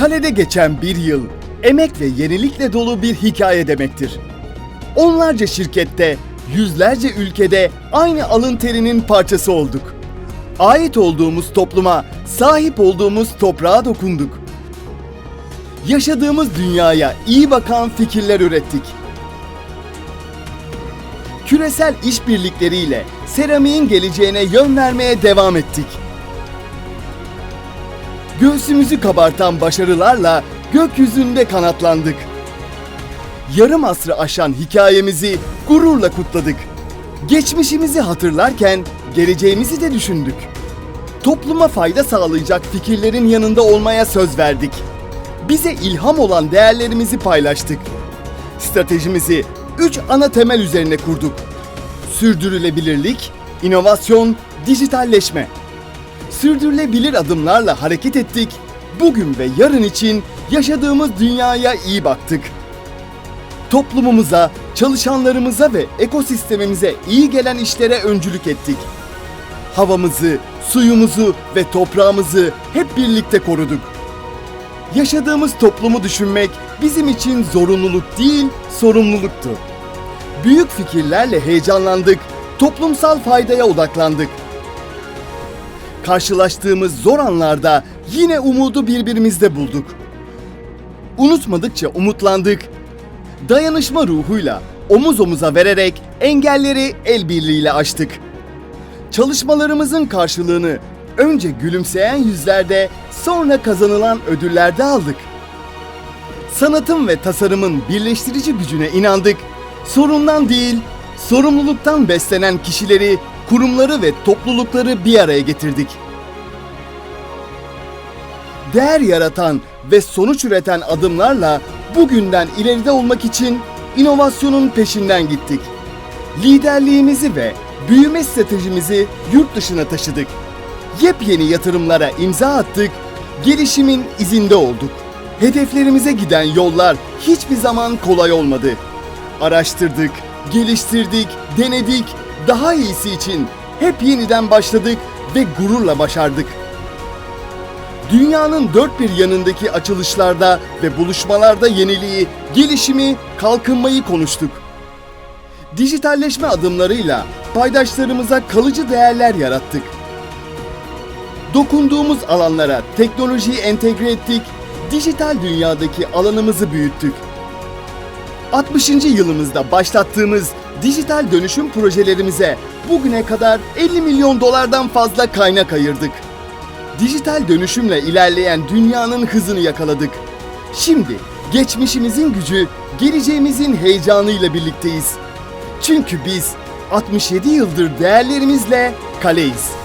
Kalede geçen bir yıl, emek ve yenilikle dolu bir hikaye demektir. Onlarca şirkette, yüzlerce ülkede aynı alın terinin parçası olduk. Ait olduğumuz topluma, sahip olduğumuz toprağa dokunduk. Yaşadığımız dünyaya iyi bakan fikirler ürettik. Küresel işbirlikleriyle seramiğin geleceğine yön vermeye devam ettik. Göğsümüzü kabartan başarılarla gökyüzünde kanatlandık. Yarım asrı aşan hikayemizi gururla kutladık. Geçmişimizi hatırlarken geleceğimizi de düşündük. Topluma fayda sağlayacak fikirlerin yanında olmaya söz verdik. Bize ilham olan değerlerimizi paylaştık. Stratejimizi 3 ana temel üzerine kurduk. Sürdürülebilirlik, inovasyon, dijitalleşme. Sürdürülebilir adımlarla hareket ettik. Bugün ve yarın için yaşadığımız dünyaya iyi baktık. Toplumumuza, çalışanlarımıza ve ekosistemimize iyi gelen işlere öncülük ettik. Havamızı, suyumuzu ve toprağımızı hep birlikte koruduk. Yaşadığımız toplumu düşünmek bizim için zorunluluk değil, sorumluluktu. Büyük fikirlerle heyecanlandık, toplumsal faydaya odaklandık. Karşılaştığımız zor anlarda yine umudu birbirimizde bulduk. Unutmadıkça umutlandık. Dayanışma ruhuyla omuz omuza vererek engelleri el birliğiyle aştık. Çalışmalarımızın karşılığını önce gülümseyen yüzlerde sonra kazanılan ödüllerde aldık. Sanatın ve tasarımın birleştirici gücüne inandık. Sorundan değil, sorumluluktan beslenen kişileri, kurumları ve toplulukları bir araya getirdik. Değer yaratan ve sonuç üreten adımlarla bugünden ileride olmak için inovasyonun peşinden gittik. Liderliğimizi ve büyüme stratejimizi yurt dışına taşıdık. Yepyeni yatırımlara imza attık, gelişimin izinde olduk. Hedeflerimize giden yollar hiçbir zaman kolay olmadı. Araştırdık, geliştirdik, denedik, daha iyisi için hep yeniden başladık ve gururla başardık. Dünyanın dört bir yanındaki açılışlarda ve buluşmalarda yeniliği, gelişimi, kalkınmayı konuştuk. Dijitalleşme adımlarıyla paydaşlarımıza kalıcı değerler yarattık. Dokunduğumuz alanlara teknolojiyi entegre ettik, dijital dünyadaki alanımızı büyüttük. 60. yılımızda başlattığımız dijital dönüşüm projelerimize bugüne kadar 50 milyon dolardan fazla kaynak ayırdık. Dijital dönüşümle ilerleyen dünyanın hızını yakaladık. Şimdi geçmişimizin gücü, geleceğimizin heyecanıyla birlikteyiz. Çünkü biz 67 yıldır değerlerimizle kaleyiz.